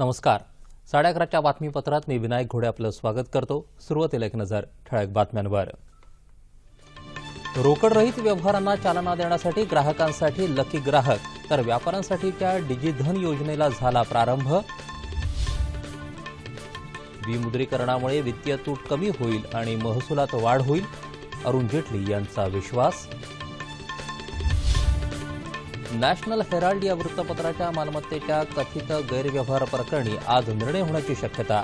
नमस्कार. साडे अकराच्या बातमीपत्रात मी विनायक घोडे आपलं स्वागत करतो. सुरुवातीला एक नजर ठळक बातम्यांवर. रोकडरहित व्यवहारांना चालना देण्यासाठी ग्राहकांसाठी लकी ग्राहक तर व्यापाऱ्यांसाठीच्या डिजिधन योजनेला झाला प्रारंभ. विमुद्रीकरणामुळे वित्तीय तूट कमी होईल आणि महसुलात वाढ होईल अरुण जेटली यांचा विश्वास. नॅशनल हेराल्ड या वृत्तपत्राच्या मालमत्तेच्या कथित गैरव्यवहार प्रकरणी आज निर्णय होण्याची शक्यता.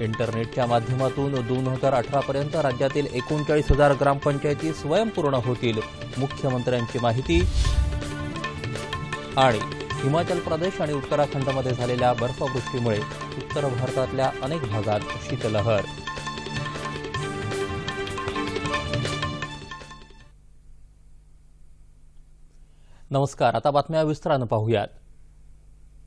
इंटरनेटच्या माध्यमातून दोन हजार अठरापर्यंत राज्यातील एकोणचाळीस हजार ग्रामपंचायती स्वयंपूर्ण होतील मुख्यमंत्र्यांची माहिती. आणि हिमाचल प्रदेश आणि उत्तराखंडमध्ये झालेल्या बर्फवृष्टीमुळे उत्तर भारतातल्या अनेक भागात शीतलहर. नमस्कार आता बातम्या विस्तारानं पाहूयात.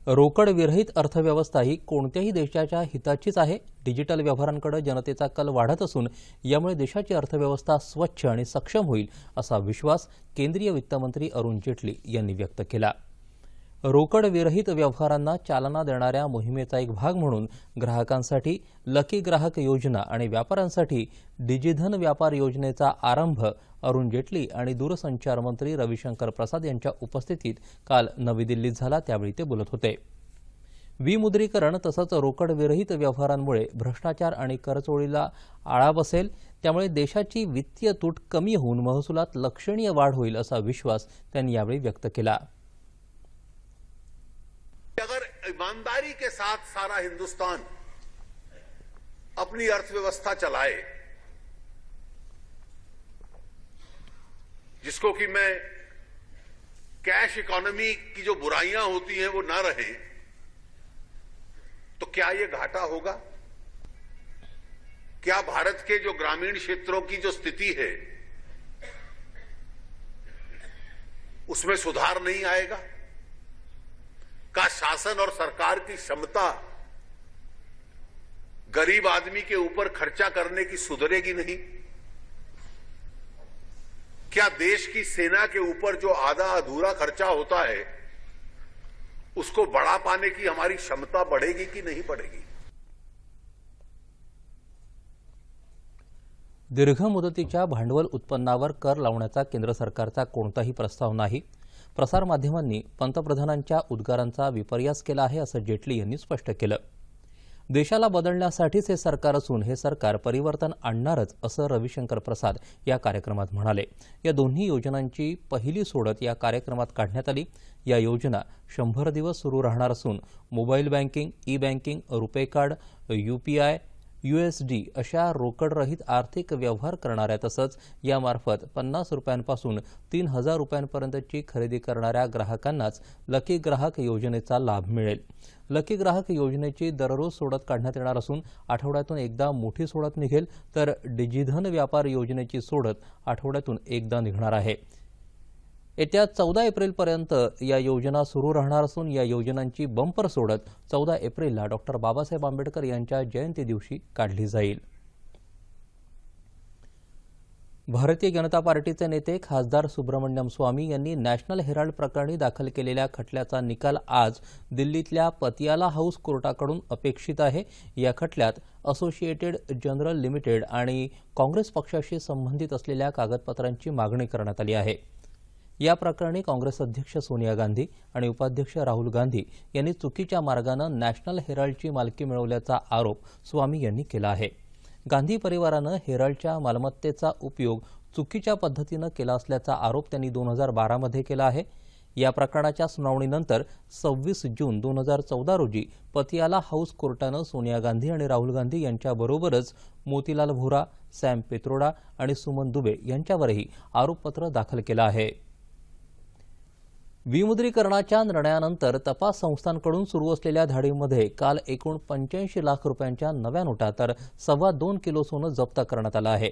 रोकड विरहित अर्थव्यवस्था ही कोणत्याही देशाच्या हिताचीच आहे. डिजिटल व्यवहारांकडे जनतेचा कल वाढत असून यामुळे देशाची अर्थव्यवस्था स्वच्छ आणि सक्षम होईल असा विश्वास केंद्रीय वित्तमंत्री अरुण जेटली यांनी व्यक्त केला. रोकडविरहित व्यवहारांना चालना देणाऱ्या मोहिमेचा एक भाग म्हणून ग्राहकांसाठी लकी ग्राहक योजना आणि व्यापाऱ्यांसाठी डिजिधन व्यापार योजनेचा आरंभ अरुण जेटली आणि दूरसंचार मंत्री रविशंकर प्रसाद यांच्या उपस्थितीत काल नवी दिल्लीत झाला. त्यावेळी ते बोलत होते. विमुद्रीकरण तसंच रोकडविरहित व्यवहारांमुळे भ्रष्टाचार आणि करचोळीला आळा बसेल. त्यामुळे देशाची वित्तीय तूट कमी होऊन महसुलात लक्षणीय वाढ होईल असा विश्वास त्यांनी यावेळी व्यक्त केला. ईमानदारी के साथ सारा हिंदुस्तान अपनी अर्थव्यवस्था चलाए। जिसको कि मैं कैश इकोनॉमी की जो बुराइयाँ होती हैं वो ना रहे तो क्या ये घाटा होगा? क्या भारत के जो ग्रामीण क्षेत्रों की जो स्थिति है, उसमें सुधार नहीं आएगा? शासन और सरकार की क्षमता गरीब आदमी के ऊपर खर्चा करने की सुधरेगी नहीं। क्या देश की सेना के ऊपर जो आधा अधूरा खर्चा होता है, उसको बढ़ा पाने की हमारी क्षमता बढ़ेगी कि नहीं बढ़ेगी? दीर्घ मुदतीच्या भांडवल उत्पन्नावर कर लावण्याचा केंद्र सरकारचा कोणताही प्रस्ताव नाही. प्रसारमाध्यमांनी पंतप्रधानांच्या उद्गारांचा विपर्यास केला आहे असं जेटली यांनी स्पष्ट केलं. देशाला बदलण्यासाठीच हे सरकार असून हे सरकार परिवर्तन आणणारच असं रविशंकर प्रसाद या कार्यक्रमात म्हणाले. या दोन्ही योजनांची पहिली सोडत या कार्यक्रमात काढण्यात आली. या योजना शंभर दिवस सुरू राहणार असून mobile banking e banking RuPay card UPI USD अशा रोकडरहित आर्थिक व्यवहार करणाऱ्या तसंच यामार्फत पन्नास रुपयांपासून तीन हजार रुपयांपर्यंतची खरेदी करणाऱ्या ग्राहकांनाच लकी ग्राहक योजनेचा लाभ मिळेल. लकी ग्राहक योजनेची दररोज सोडत काढण्यात येणार असून आठवड्यातून एकदा मोठी सोडत निघेल तर डिजिधन व्यापार योजनेची सोडत आठवड्यातून एकदा निघणार आहे. येत्या चौदा एप्रिलपर्यंत या योजना सुरू राहणार असून या योजनांची बंपर सोडत चौदा एप्रिलला डॉक्टर बाबासाहेब आंबेडकर यांच्या जयंती दिवशी काढली जाईल. भारतीय जनता पार्टीचे नेते खासदार सुब्रमण्यम स्वामी यांनी नॅशनल हेराल्ड प्रकरणी दाखल केलेल्या खटल्याचा निकाल आज दिल्लीतल्या पतियाला हाऊस कोर्टाकडून अपेक्षित आहे. या खटल्यात असोसिएटेड जनरल लिमिटेड आणि काँग्रेस पक्षाशी संबंधित असलेल्या कागदपत्रांची मागणी करण्यात आली आहे. या प्रकरणी काँग्रेस अध्यक्ष सोनिया गांधी आणि उपाध्यक्ष राहुल गांधी यांनी चुकीच्या मार्गानं नॅशनल हेराल्डची मालकी मिळवल्याचा आरोप स्वामी यांनी केला आहे. गांधी परिवारानं हेराल्डच्या मालमत्तेचा उपयोग चुकीच्या पद्धतीनं केला असल्याचा आरोप त्यांनी दोन हजार बारामध्ये केला आहे. या प्रकरणाच्या सुनावणीनंतर सव्वीस जून दोन हजार चौदा रोजी पतियाला हाऊस कोर्टानं सोनिया गांधी आणि राहुल गांधी यांच्याबरोबरच मोतीलाल व्होरा सॅम पित्रोडा आणि सुमन दुबे यांच्यावरही आरोपपत्र दाखल केलं आहे. विमुद्रीकरणाच्या निर्णयानंतर तपास संस्थांकडून सुरू असलेल्या धाडीमध्ये काल एकूण पंच्याऐंशी लाख रुपयांच्या नव्या नोटा तर सव्वा दोन किलो सोनं जप्त करण्यात आलं आहे.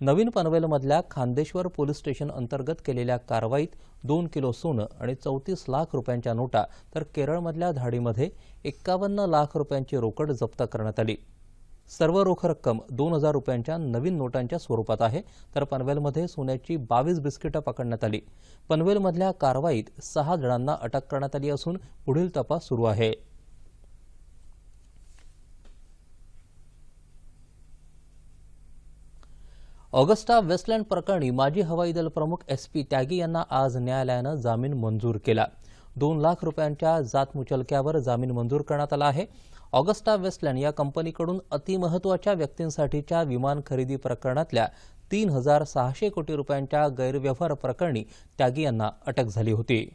नवीन पनवेलमधल्या खांदेश्वर पोलीस स्टेशन अंतर्गत केलेल्या कारवाईत दोन किलो सोनं आणि चौतीस लाख रुपयांच्या नोटा तर केरळमधल्या धाडीमध्ये एक्कावन्न लाख रुपयांची रोकड जप्त करण्यात आली. सर्व रोख रक्कम दोन हजार रुपयांच्या नवीन नोटांच्या स्वरूपात आहे. तर पनवेलमध्ये सोन्याची बावीस बिस्किटं पकडण्यात आली. पनवेलमधल्या कारवाईत सहा जणांना अटक करण्यात आली असून पुढील तपास सुरू आहे. ऑगस्टा वेस्टलँड प्रकरणी माजी हवाई दल प्रमुख एस पी त्यागी यांना आज न्यायालयानं जामीन मंजूर केला. दोन लाख रुपयांच्या जात मुचलक्यावर जामीन मंजूर करण्यात आला आहे. ऑगस्टा वेस्टलँड या कंपनीकडून अतिमहत्वाच्या व्यक्तींसाठीच्या विमान खरेदी प्रकरणातल्या तीन हजार सहाशे कोटी रुपयांच्या गैरव्यवहार प्रकरणी त्यागी यांना अटक झाली होती.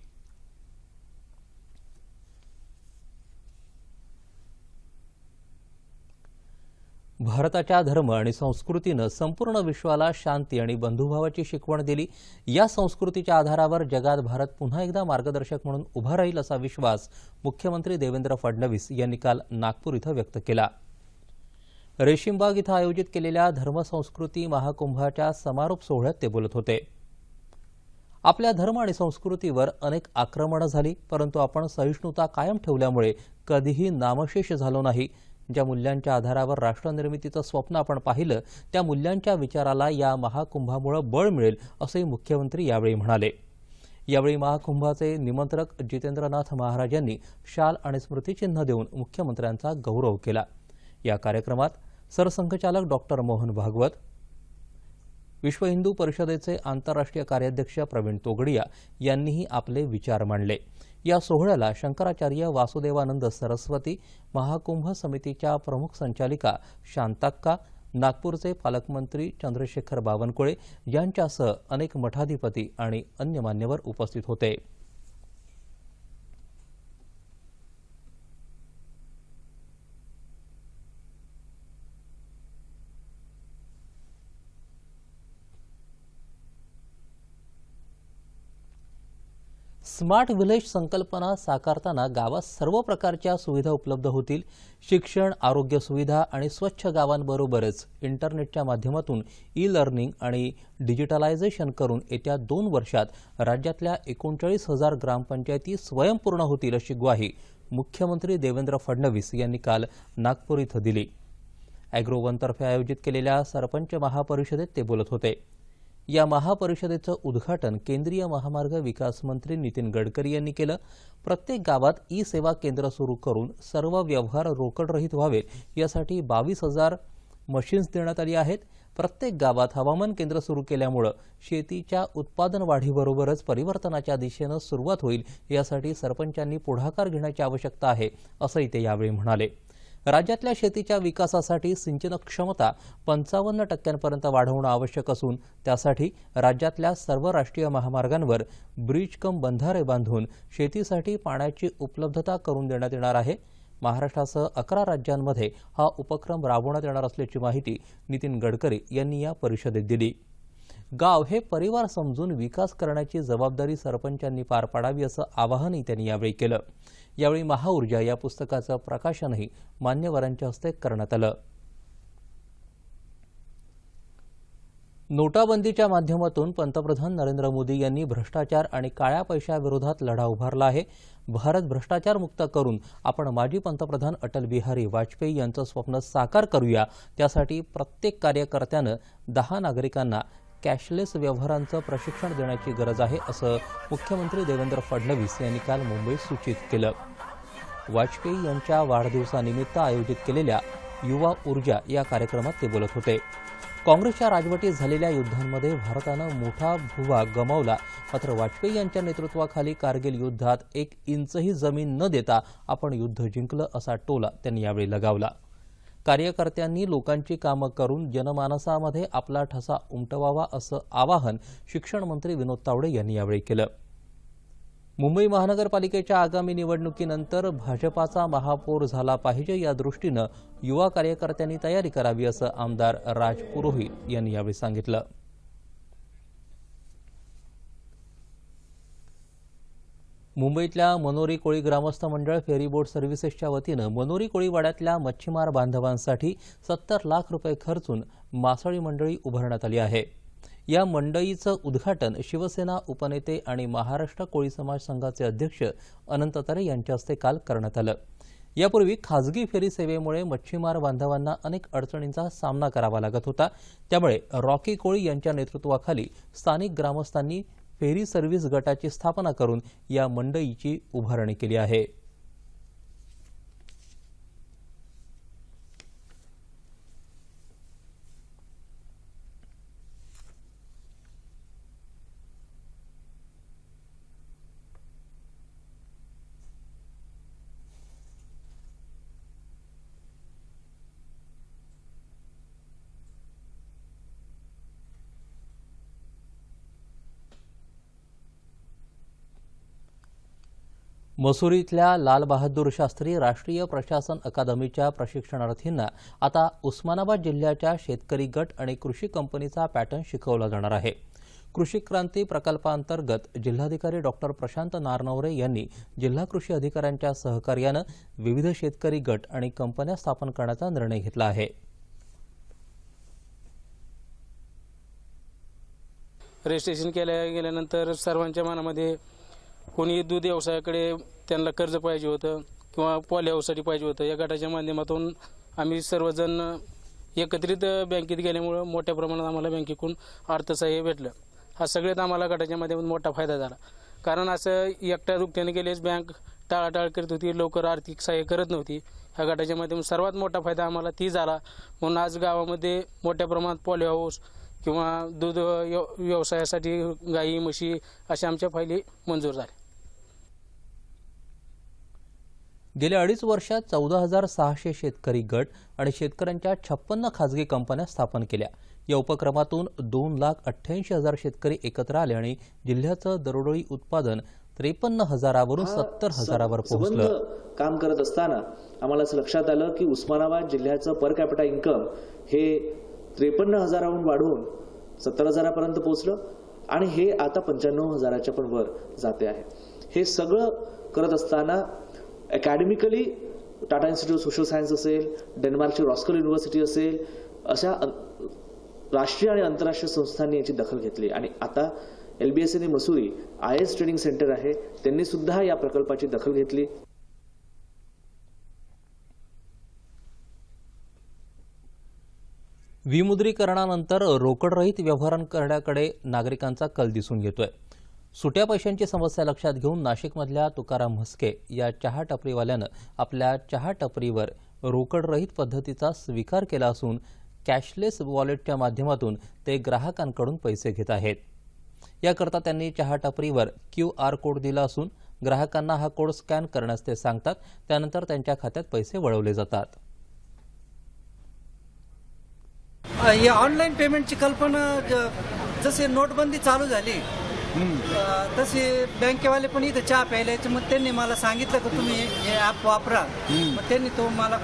भारताच्या धर्म आणि संस्कृतीनं संपूर्ण विश्वाला शांती आणि बंधुभावाची शिकवण दिली. या संस्कृतीच्या आधारावर जगात भारत पुन्हा एकदा मार्गदर्शक म्हणून उभा राहील असा विश्वास मुख्यमंत्री देवेंद्र फडणवीस यांनी काल नागपूर इथं व्यक्त केला. रेशीमबाग इथं आयोजित केलेल्या धर्मसंस्कृती महाकुंभाच्या समारोप सोहळ्यात ते बोलत होते. आपल्या धर्म आणि संस्कृतीवर अनेक आक्रमणं झाली परंतु आपण सहिष्णुता कायम ठेवल्यामुळे कधीही नामशेष झालो नाही. ज्या मूल्यांच्या आधारावर राष्ट्रनिर्मितीचं स्वप्न आपण पाहिलं त्या मूल्यांच्या विचाराला या महाकुंभामुळे बळ मिळेल असंही मुख्यमंत्री यावेळी म्हणाले. यावेळी महाकुंभाचे निमंत्रक जितेंद्रनाथ महाराज यांनी शाल आणि स्मृतिचिन्ह देऊन मुख्यमंत्र्यांचा गौरव केला. या कार्यक्रमात सरसंघचालक डॉक्टर मोहन भागवत विश्व हिंदू परिषदेचे आंतरराष्ट्रीय कार्याध्यक्ष प्रवीण तोगडिया यांनीही आपले विचार मांडले. या सोहळ्याला शंकराचार्य वासुदेवानंद सरस्वती महाकुंभ समितीच्या प्रमुख संचालिका शांताक्का नागपूरचे पालकमंत्री चंद्रशेखर बावनकुळे यांच्यासह अनेक मठाधिपती आणि अन्य मान्यवर उपस्थित होते. स्मार्ट विलेज संकल्पना साकारताना गावात सर्व प्रकारच्या सुविधा उपलब्ध होतील. शिक्षण आरोग्य सुविधा आणि स्वच्छ गावांबरोबरच इंटरनेटच्या माध्यमातून ई लर्निंग आणि डिजिटलायझेशन करून येत्या दोन वर्षात राज्यातल्या एकोणचाळीस हजार ग्रामपंचायती स्वयंपूर्ण होतील अशी ग्वाही मुख्यमंत्री देवेंद्र फडणवीस यांनी काल नागपूर इथं दिली. अॅग्रोवनतर्फे आयोजित केलेल्या सरपंच महापरिषदेत ते बोलत होते. या महापरिषदेचं उद्घाटन केंद्रीय महामार्ग विकास मंत्री नितीन गडकरी यांनी केलं. प्रत्येक गावात ई सेवा केंद्र सुरू करून सर्व व्यवहार रोकडरहित व्हावे यासाठी बावीस हजार मशीन्स देण्यात आली आहेत. प्रत्येक गावात हवामान केंद्र सुरू केल्यामुळं शेतीच्या उत्पादन वाढीबरोबरच परिवर्तनाच्या दिशेनं सुरुवात होईल यासाठी सरपंचांनी पुढाकार घेण्याची आवश्यकता आहे असंही ते यावेळी म्हणाले. राज्यातल्या शेतीच्या विकासासाठी सिंचन क्षमता पंचावन्न टक्क्यांपर्यंत वाढवणं आवश्यक असून त्यासाठी राज्यातल्या सर्व राष्ट्रीय महामार्गांवर ब्रिज कम बंधारे बांधून शेतीसाठी पाण्याची उपलब्धता करून देण्यात येणार आहे. महाराष्ट्रासह अकरा राज्यांमध्ये हा उपक्रम राबवण्यात येणार असल्याची माहिती नितीन गडकरी यांनी या परिषदेत दिली. गाव हे परिवार समजून विकास करण्याची जबाबदारी सरपंचांनी पार पाडावी असं आवाहनही त्यांनी यावेळी केलं. यावेळी महाऊर्जा या पुस्तकाचं प्रकाशनही मान्यवरांच्या हस्ते करण्यात आलं. नोटाबंदीच्या माध्यमातून पंतप्रधान नरेंद्र मोदी यांनी भ्रष्टाचार आणि काळ्या पैशाविरोधात लढा उभारला आहे. भारत भ्रष्टाचार मुक्त करून आपण माजी पंतप्रधान अटल बिहारी वाजपेयी यांचं स्वप्न साकार करूया. त्यासाठी प्रत्येक कार्यकर्त्यानं दहा नागरिकांना कॅशलेस व्यवहारांचं प्रशिक्षण देण्याची गरज आहे असं मुख्यमंत्री देवेंद्र फडणवीस यांनी काल मुंबईत सूचित केलं. वाजपेयी यांच्या वाढदिवसानिमित्त आयोजित केलेल्या युवा ऊर्जा या कार्यक्रमात ते बोलत होते. काँग्रेसच्या राजवटीत झालेल्या युद्धांमध्ये भारतानं मोठा भूभाग गमावला मात्र वाजपेयी यांच्या नेतृत्वाखाली कारगिल युद्धात एक इंचही जमीन न देता आपण युद्ध जिंकलं असा टोला त्यांनी यावेळी लगावला. कार्यकर्त्यांनी लोकांची कामं करून जनमानसामध्ये आपला ठसा उमटवावा असं आवाहन शिक्षण मंत्री विनोद तावडे यांनी यावेळी केलं. मुंबई महानगरपालिकेच्या आगामी निवडणुकीनंतर भाजपाचा महापौर झाला पाहिजे या दृष्टीनं युवा कार्यकर्त्यांनी तयारी करावी असं आमदार राज पुरोहित यांनी यावेळी सांगितलं. मुंबईतल्या मनोरी कोळी ग्रामस्थ मंडळ फेरीबोट सर्व्हिसेसच्या वतीनं मनोरी कोळीवाड्यातल्या मच्छीमार बांधवांसाठी सत्तर लाख रुपये खर्चून मासळी मंडळी उभारण्यात आली आहे. या मंडईचं उद्घाटन शिवसेना उपनेते आणि महाराष्ट्र कोळी समाज संघाचे अध्यक्ष अनंत तरे यांच्या हस्ते काल करण्यात आलं. यापूर्वी खासगी फेरी सेवेमुळे मच्छीमार बांधवांना अनेक अडचणींचा सामना करावा लागत होता. त्यामुळे रॉकी कोळी यांच्या नेतृत्वाखाली स्थानिक ग्रामस्थांनी फेरी सर्व्हिस गटाची स्थापना करून या मंडईची उभारणी केली आहे. मसुरीतल्या इथल्या लालबहादूर शास्त्री राष्ट्रीय प्रशासन अकादमीच्या प्रशिक्षणार्थींना आता उस्मानाबाद जिल्ह्याच्या शेतकरी गट आणि कृषी कंपनीचा पॅटर्न शिकवला जाणार आहे. कृषी क्रांती प्रकल्पांतर्गत जिल्हाधिकारी डॉक्टर प्रशांत नारनवरे यांनी जिल्हा कृषी अधिकाऱ्यांच्या सहकार्यानं विविध शेतकरी गट आणि कंपन्या स्थापन करण्याचा निर्णय घेतला आहे. रजिस्ट्रेशन केल्या गेल्यानंतर सर्वांच्या मनामध्ये कोणी दूध व्यवसायाकडे त्यांना कर्ज पाहिजे होतं किंवा पॉल व्यवसायासाठी पाहिजे होतं या गटाच्या माध्यमातून आम्ही सर्वजण एकत्रित बँकेत गेल्यामुळं मोठ्या प्रमाणात आम्हाला बँकेकडून अर्थसहाय्य भेटलं. हा सगळ्यात आम्हाला गटाच्या माध्यमातून मोठा फायदा झाला. कारण असं एकट्या दुकट्याने गेलेच बँक टाळाटाळ करत होती लवकर आर्थिक सहाय्य करत नव्हती. ह्या गटाच्या माध्यमातून सर्वात मोठा फायदा आम्हाला ती झाला. म्हणून आज गावामध्ये मोठ्या प्रमाणात पॉली हाऊस किंवा दूध व्यव- व्यवसायासाठी गाई म्हशी अशा आमच्या फायली मंजूर झाल्या. गेल्या अडीच वर्षात चौदा हजार सहाशे शेतकरी गट आणि शेतकऱ्यांच्या छप्पन्न खासगी कंपन्या स्थापन केल्या. या उपक्रमातून दोन लाख अठ्ठ्याऐंशी हजार शेतकरी एकत्र आले आणि जिल्ह्याचं दरडोई उत्पादन त्रेपन्न हजारावरून सत्तर हजारावर पोहोचलं. काम करत असताना आम्हाला असं लक्षात आलं की उस्मानाबाद जिल्ह्याचं पर कॅपिटा इन्कम हे त्रेपन्न हजाराहून वाढवून सत्तर हजारापर्यंत पोहोचलं आणि हे आता पंच्याण्णव हजाराच्या पण वर जाते आहे. हे सगळं करत असताना academically Tata institute of social science असेल डेन्मार्कची रॉस्कल युनिव्हर्सिटी असेल अशा अन- राष्ट्रीय आणि आंतरराष्ट्रीय संस्थांनी याची दखल घेतली. आणि आता एल बी एस एने Mussoorie I S training centre आहे त्यांनी सुद्धा या प्रकल्पाची दखल घेतली. विमुद्रीकरणानंतर रोकडरहित व्यवहार करण्याकडे नागरिकांचा कल दिसून येतोय. सुट्या पैशांची समस्या लक्षात घेऊन नाशिकमधल्या तुकाराम म्हस्के या चहा टपरीवाल्यानं आपल्या चहा टपरीवर रोकडरहित पद्धतीचा स्वीकार केला असून कॅशलेस वॉलेटच्या माध्यमातून ते ग्राहकांकडून पैसे घेत आहेत. याकरता त्यांनी चहा टपरीवर क्यू आर कोड दिला असून ग्राहकांना हा कोड स्कॅन करण्यास ते सांगतात. त्यानंतर त्यांच्या खात्यात पैसे वळवले जातात. या ऑनलाईन पेमेंटची कल्पना जसे नोटबंदी चालू झाली तसे बँकेवाले पण इथं चहा प्यायला यायचे. मग त्यांनी मला सांगितलं की तुम्ही हे ॲप वापरा. मग त्यांनी तो मला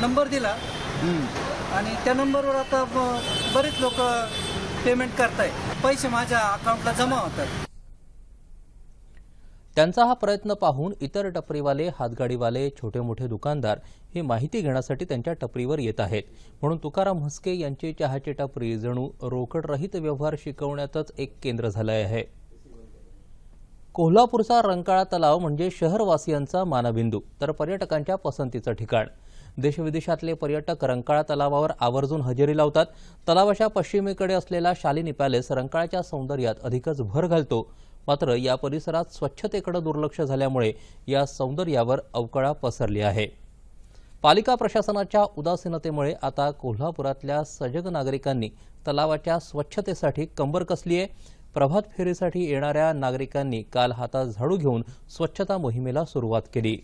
नंबर दिला. आणि त्या नंबरवर आता बरेच लोक पेमेंट करताय पैसे माझ्या अकाउंटला जमा होतात. त्यांचा हा प्रयत्न पाहून इतर टपरीवाले हातगाडीवाले छोटे मोठे दुकानदार हे माहिती घेण्यासाठी त्यांच्या टपरीवर येत आहेत. म्हणून तुकाराम म्हस्के यांची चहाची टपरी जणू रोकडरहित व्यवहार शिकवण्यातच एक केंद्र झालं आहे. कोल्हापूरचा रंकाळा तलाव म्हणजे शहरवासियांचा मानबिंदू तर पर्यटकांच्या पसंतीचं ठिकाण. देशविदेशातले पर्यटक रंकाळा तलावावर आवर्जून हजेरी लावतात. तलावाच्या पश्चिमेकडे असलेला शालिनी पॅलेस रंकाळाच्या सौंदर्यात अधिकच भर घालतो. मात्र या परिसरात स्वच्छतेकडे दुर्लक्ष झाल्यामुळे या सौंदर्यावर अवकळा पसरली आहे. पालिका प्रशासनाच्या उदासीनतेमुळे आता कोल्हापुरातल्या सजग नागरिकांनी तलावाच्या स्वच्छतेसाठी कंबर कसली आहे? प्रभात फेरीसाठी येणाऱ्या नागरिकांनी काल हातात झाडू घेऊन स्वच्छता मोहिमेला सुरुवात केली.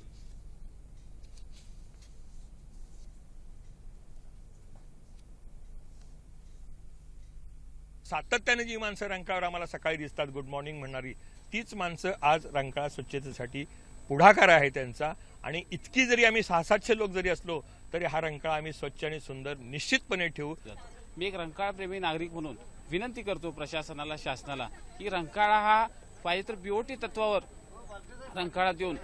सातत्याने जी माणसं रंकाळावर आम्हाला सकाळी दिसतात गुड मॉर्निंग म्हणणारी तीच माणसं आज रंकाळा स्वच्छतेसाठी पुढाकार आहे त्यांचा. आणि इतकी जरी आम्ही सहा सातशे लोक जरी असलो तरी हा रंकाळा आम्ही स्वच्छ आणि सुंदर निश्चितपणे ठेवू. मी एक रंकाळाप्रेमी नागरिक म्हणून विनंती करतो प्रशासनाला शासनाला की रंकाळा हा पाहिजे तर बीओटी तत्वावर रंकाळा देऊन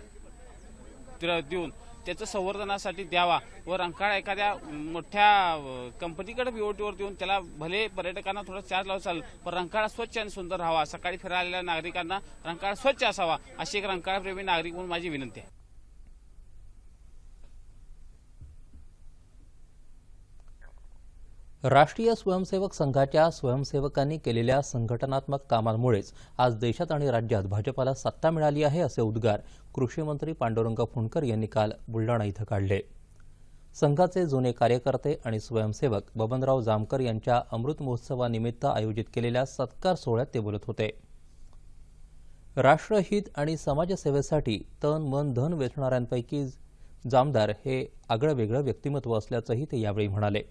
तर देऊन त्याचं संवर्धनासाठी द्यावा व रंकाळा एखाद्या मोठ्या कंपनीकडे बीओटीवर देऊन त्याला भले पर्यटकांना थोडा चार्ज लावू चालेल पण रंकाळा स्वच्छ आणि सुंदर राहावा. सकाळी फिरायला नागरिकांना रंकाळा स्वच्छ असावा अशी एक रंकाळाप्रेमी नागरिक म्हणून माझी विनंती आहे. राष्ट्रीय स्वयंसेवक संघाच्या स्वयंसेवकांनी केलेल्या संघटनात्मक कामांमुळेच आज देशात आणि राज्यात भाजपाला सत्ता मिळाली आहे असे उद्गार कृषीमंत्री पांडुरंग फुंडकर यांनी काल बुलडाणा इथं काढले. संघाचे जुने कार्यकर्ते आणि स्वयंसेवक बबनराव जामकर यांच्या अमृत महोत्सवानिमित्त आयोजित केलेल्या सत्कार सोहळ्यात ते बोलत होते. राष्ट्रहित आणि समाजसेवेसाठी तन मन धन वेचणाऱ्यांपैकी जामदार हे आगळं वेगळं व्यक्तिमत्व असल्याचंही ते यावेळी म्हणाले.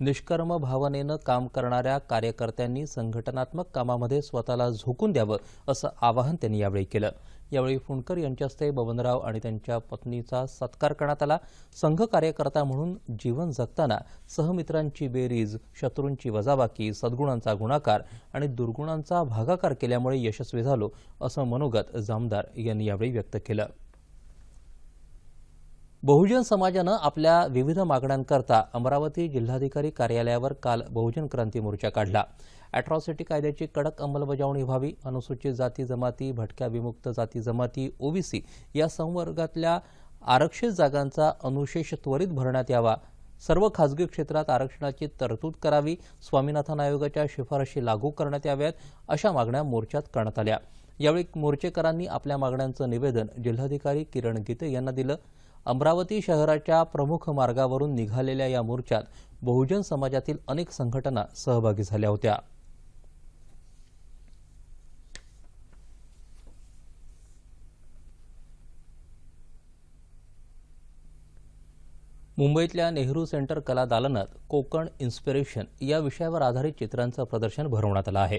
निष्कर्म भावनेनं काम करणाऱ्या कार्यकर्त्यांनी संघटनात्मक कामामध्ये स्वतःला झोकून द्यावं असं आवाहन त्यांनी यावेळी केलं. यावेळी फुंडकर यांच्या हस्ते बबनराव आणि त्यांच्या पत्नीचा सत्कार करण्यात आला. संघ कार्यकर्ता म्हणून जीवन जगताना सहमित्रांची बेरीज शत्रूंची वजाबाकी सद्गुणांचा गुणाकार आणि दुर्गुणांचा भागाकार केल्यामुळे यशस्वी झालो असं मनोगत जामदार यांनी यावेळी व्यक्त केलं. बहुजन समाजानं आपल्या विविध मागण्यांकरता अमरावती जिल्हाधिकारी कार्यालयावर काल बहुजन क्रांती मोर्चा काढला. अॅट्रॉसिटी कायद्याची कडक अंमलबजावणी व्हावी अनुसूचित जाती जमाती भटक्या विमुक्त जाती जमाती ओबीसी या संवर्गातल्या आरक्षित जागांचा अनुशेष त्वरित भरण्यात यावा. सर्व खासगी क्षेत्रात आरक्षणाची तरतूद करावी स्वामीनाथन आयोगाच्या शिफारशी लागू करण्यात याव्यात अशा मागण्या मोर्चात करण्यात आल्या. यावेळी मोर्चेकरांनी आपल्या मागण्यांचं निवेदन जिल्हाधिकारी किरण गीते यांना दिलं. अमरावती शहराच्या प्रमुख मार्गावरून निघालेल्या या मोर्चात बहुजन समाजातील अनेक संघटना सहभागी झाल्या होत्या. मुंबईतल्या नेहरू सेंटर कला दालनात कोकण इन्स्पिरेशन या विषयावर आधारित चित्रांचं प्रदर्शन भरवण्यात आलं आहे.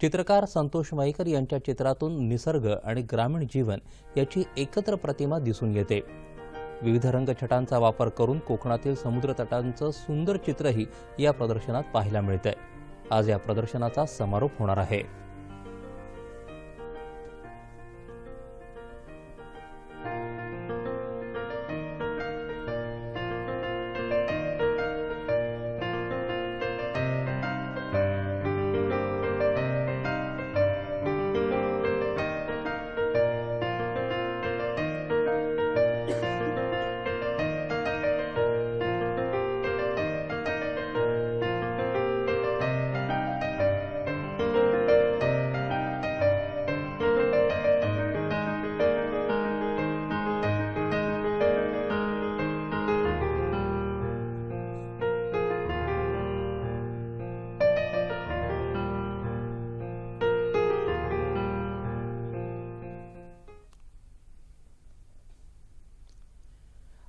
चित्रकार संतोष माईकर यांच्या चित्रातून निसर्ग आणि ग्रामीण जीवन याची एकत्र प्रतिमा दिसून येते. विविध रंगछटांचा वापर करून कोकणातील समुद्रतटांचं सुंदर चित्रही या प्रदर्शनात पाहायला मिळतंय. आज या प्रदर्शनाचा समारोप होणार आहे.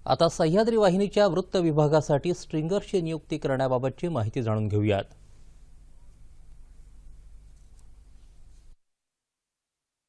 आता सह्याद्री वाहिनीच्या वृत्त विभागासाठी स्ट्रिंगर्सची नियुक्ती करण्याबाबतची माहिती जाणून घेऊयात.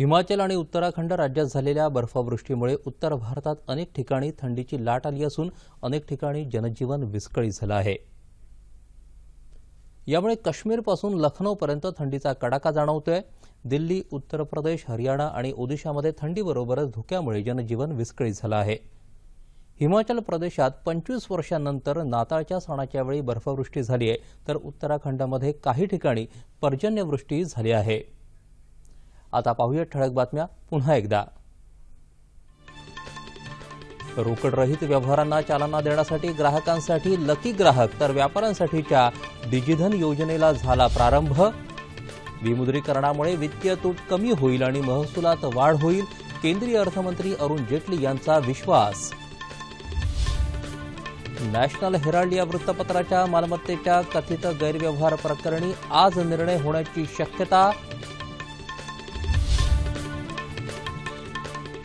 हिमाचल आणि उत्तराखंड राज्यात झालेल्या बर्फवृष्टीमुळे उत्तर भारतात अनेक ठिकाणी थंडीची लाट आली असून अनेक ठिकाणी जनजीवन विस्कळीत झालं आहे. यामुळे काश्मीरपासून लखनौपर्यंत थंडीचा कडाका जाणवतोय. दिल्ली उत्तर प्रदेश हरियाणा आणि ओदिशामध्ये थंडीबरोबरच धुक्यामुळे जनजीवन विस्कळीत झालं आहे. हिमाचल प्रदेशात पंचवीस वर्षांनंतर नाताळच्या सणाच्या वेळी बर्फवृष्टी झाली आहे तर उत्तराखंडमध्ये काही ठिकाणी पर्जन्यवृष्टी झाली आहे. आता पाहूया ठळक बातम्या पुन्हा एकदा. रोकडरहित व्यवहारांना चालना देण्यासाठी ग्राहकांसाठी लकी ग्राहक तर व्यापाऱ्यांसाठीच्या डिजिधन योजनेला झाला प्रारंभ. विमुद्रीकरणामुळे वित्तीय तूट कमी होईल आणि महसुलात वाढ होईल केंद्रीय अर्थमंत्री अरुण जेटली यांचा विश्वास. नॅशनल हेराल्ड या वृत्तपत्राच्या मालमत्तेच्या कथित गैरव्यवहार प्रकरणी आज निर्णय होण्याची शक्यता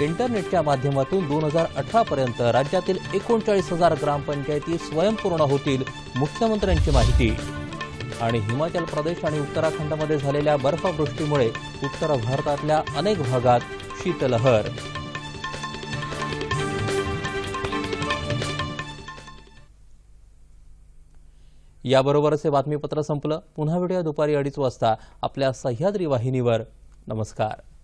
इंटरनेटच्या माध्यमातून दोन हजार अठरा पर्यंत राज्यातील एकोणचाळीस हजार ग्रामपंचायती स्वयंपूर्ण होतील मुख्यमंत्र्यांची माहिती. आणि हिमाचल प्रदेश आणि उत्तराखंडमध्ये झालेल्या बर्फवृष्टीमुळे उत्तर भारतातल्या अनेक भागात शीतलहर. याबरोबरच हे बातमीपत्र संपलं. पुन्हा भेटूया दुपारी अडीच वाजता आपल्या सह्याद्री वाहिनीवर. नमस्कार.